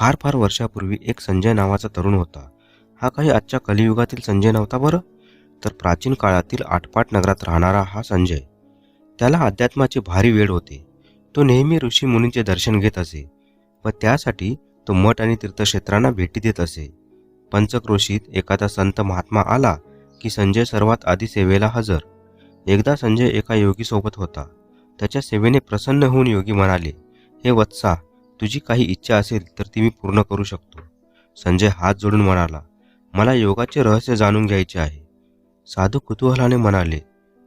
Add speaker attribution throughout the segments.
Speaker 1: फार फार वर्षापूर्वी एक संजय नावाचा तरुण होता. हा काही आजच्या कलियुगातील संजय नव्हता बरं? तर प्राचीन काळातील आटपाट नगरात राहणारा हा संजय. त्याला अध्यात्माचे भारी वेळ होते. तो नेहमी ऋषी मुनींचे दर्शन घेत असे व त्यासाठी तो मठ आणि तीर्थक्षेत्रांना भेटी देत असे. पंचक्रोशीत एखादा संत महात्मा आला की संजय सर्वात आधी सेवेला हजर. एकदा संजय एका योगीसोबत होता. त्याच्या सेवेने प्रसन्न होऊन योगी म्हणाले हे वत्सा तुझी काही इच्छा असेल तर ती मी पूर्ण करू शकतो. संजय हात जोडून म्हणाला मला योगाचे रहस्य जाणून घ्यायचे आहे. साधू कुतूहलाने म्हणाले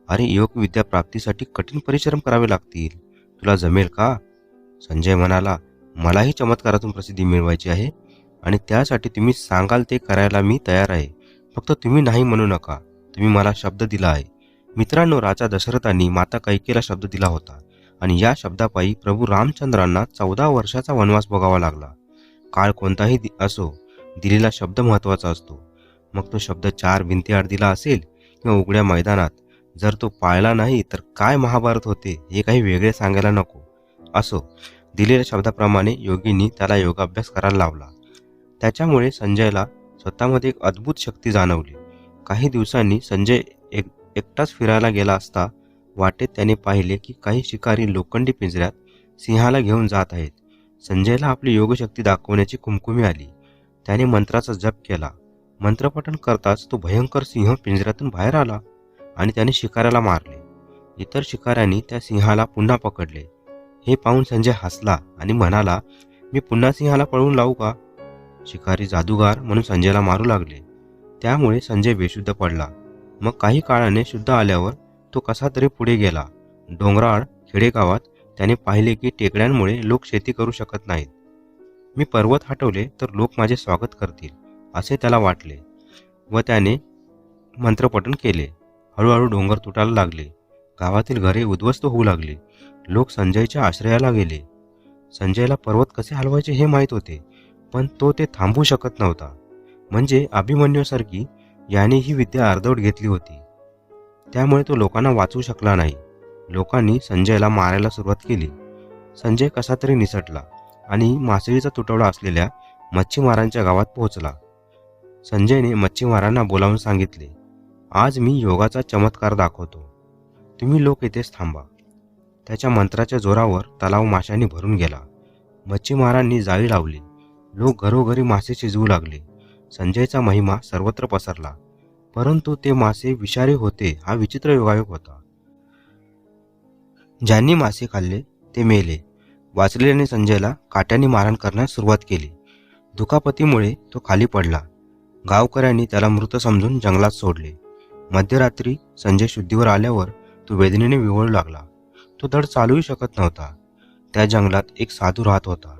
Speaker 1: अरे योग विद्या प्राप्तीसाठी कठीण परिश्रम करावे लागतील. तुला जमेल का? संजय म्हणाला मलाही चमत्कारातून प्रसिद्धी मिळवायची आहे आणि त्यासाठी तुम्ही सांगाल ते करायला मी तयार आहे. फक्त तुम्ही नाही म्हणू नका. तुम्ही मला शब्द दिला आहे. मित्रांनो राजा दशरथांनी माता कैकेला शब्द दिला होता. आणि या शब्दापायी प्रभू रामचंद्रांना चौदा वर्षाचा वनवास भोगावा लागला. काळ कोणताही दि- असो दिलेला शब्द महत्त्वाचा असतो. मग तो शब्द चार भिंतीआड दिला असेल किंवा उघड्या मैदानात जर तो पाळला नाही तर काय महाभारत होते हे काही वेगळे सांगायला नको. असो दिलेल्या शब्दाप्रमाणे योगींनी त्याला योगाभ्यास करायला लावला. त्याच्यामुळे संजयला स्वतःमध्ये एक अद्भुत शक्ती जाणवली. काही दिवसांनी संजय एक एकटाच फिरायला गेला असता वाटेत त्याने पाहिले की काही शिकारी लोखंडी पिंजऱ्यात सिंहाला घेऊन जात आहेत. संजयला आपली योगशक्ती दाखवण्याची कुमकुमी आली. त्याने मंत्राचा जप केला. मंत्रपठण करताच तो भयंकर सिंह पिंजऱ्यातून बाहेर आला आणि त्याने शिकाऱ्याला मारले. इतर शिकाऱ्यांनी त्या सिंहाला पुन्हा पकडले. हे पाहून संजय हसला आणि म्हणाला मी पुन्हा सिंहाला पळवून लावू का? शिकारी जादूगार म्हणून संजयला मारू लागले. त्यामुळे संजय बेशुद्ध पडला. मग काही काळाने शुद्ध आल्यावर तो कसा तरी पुढे गेला. डोंगराळ खेडेगावात त्याने पाहिले की टेकड्यांमुळे लोक शेती करू शकत नाहीत. मी पर्वत हटवले तर लोक माझे स्वागत करतील असे त्याला वाटले व त्याने मंत्रपठण केले. हळूहळू डोंगर तुटायला लागले. गावातील घरे उद्ध्वस्त होऊ लागली. लोक संजयच्या आश्रयाला गेले. संजयला पर्वत कसे हलवायचे हे माहीत होते पण तो ते थांबवू शकत नव्हता. म्हणजे अभिमन्यूसारखी याने ही विद्या अर्धवट घेतली होती. त्यामुळे तो लोकांना वाचवू शकला नाही. लोकांनी संजयला मारायला सुरुवात केली. संजय कसा तरी निसटला आणि मासळीचा तुटवडा असलेल्या मच्छीमारांच्या गावात पोहोचला. संजयने मच्छीमारांना बोलावून सांगितले आज मी योगाचा चमत्कार दाखवतो. तुम्ही लोक इथेच थांबा. त्याच्या मंत्राच्या जोरावर तलाव माशांनी भरून गेला. मच्छीमारांनी जाळी लावली. लोक घरोघरी मासे शिजवू लागले. संजयचा महिमा सर्वत्र पसरला. परंतु ते मासे विषारी होते हा विचित्र योगायोग होता. ज्यांनी मासे खाल्ले ते मेले. वाचलेल्याने संजयला काट्याने मारहाण करण्यास सुरुवात केली. दुखापतीमुळे तो खाली पडला. गावकऱ्यांनी त्याला मृत समजून जंगलात सोडले. मध्यरात्री संजय शुद्धीवर आल्यावर तो वेदनेने विवळू लागला. तो धड चालूही शकत नव्हता. त्या जंगलात एक साधू राहत होता.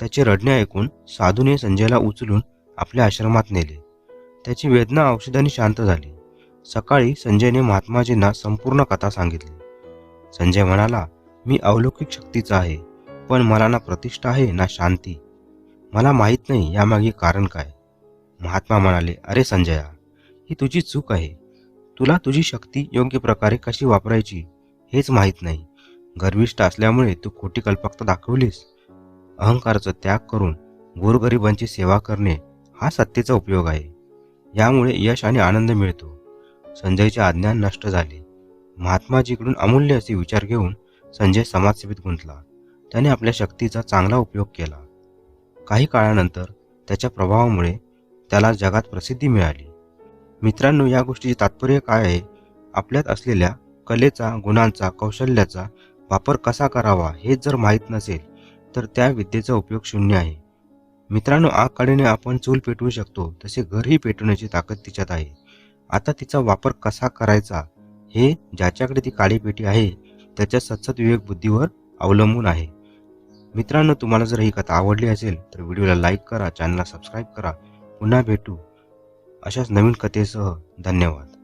Speaker 1: त्याचे रडणे ऐकून साधूने संजयला उचलून आपल्या आश्रमात नेले. त्याची वेदना औषधाने शांत झाली. सकाळी संजयने महात्माजींना संपूर्ण कथा सांगितली. संजय म्हणाला मी अलौकिक शक्तीचा आहे पण मला ना प्रतिष्ठा आहे ना शांती. मला माहीत नाही यामागे कारण काय. महात्मा म्हणाले अरे संजया ही तुझी चूक आहे. तुला तुझी शक्ती योग्य प्रकारे कशी वापरायची हेच माहीत नाही. गर्विष्ठ असल्यामुळे तू खोटी कल्पकता दाखवलीस. अहंकाराचा त्याग करून गोरगरिबांची सेवा करणे हा सत्तेचा उपयोग आहे. यामुळे यश आणि आनंद मिळतो. संजयचे अज्ञान नष्ट झाले. महात्माजीकडून अमूल्य असे विचार घेऊन संजय समाजसेवेत गुंतला. त्याने आपल्या शक्तीचा चांगला उपयोग केला. काही काळानंतर त्याच्या प्रभावामुळे त्याला जगात प्रसिद्धी मिळाली. मित्रांनो या गोष्टीचे तात्पर्य काय आहे? आपल्यात असलेल्या कलेचा गुणांचा कौशल्याचा वापर कसा करावा हे जर माहीत नसेल तर त्या विद्येचा उपयोग शून्य आहे. मित्रांनो आग काढीने आपण चूल पेटवू शकतो तसे घरही पेटवण्याची ताकद तिच्यात आहे. आता तिचा वापर कसा करायचा हे ज्याच्याकडे ती काळी पेटी आहे त्याच्या सतसत विवेक बुद्धीवर अवलंबून आहे. मित्रांनो तुम्हाला जर ही कथा आवडली असेल तर व्हिडिओला लाईक करा चॅनलला सबस्क्राईब करा. पुन्हा भेटू अशाच नवीन कथेसह. धन्यवाद.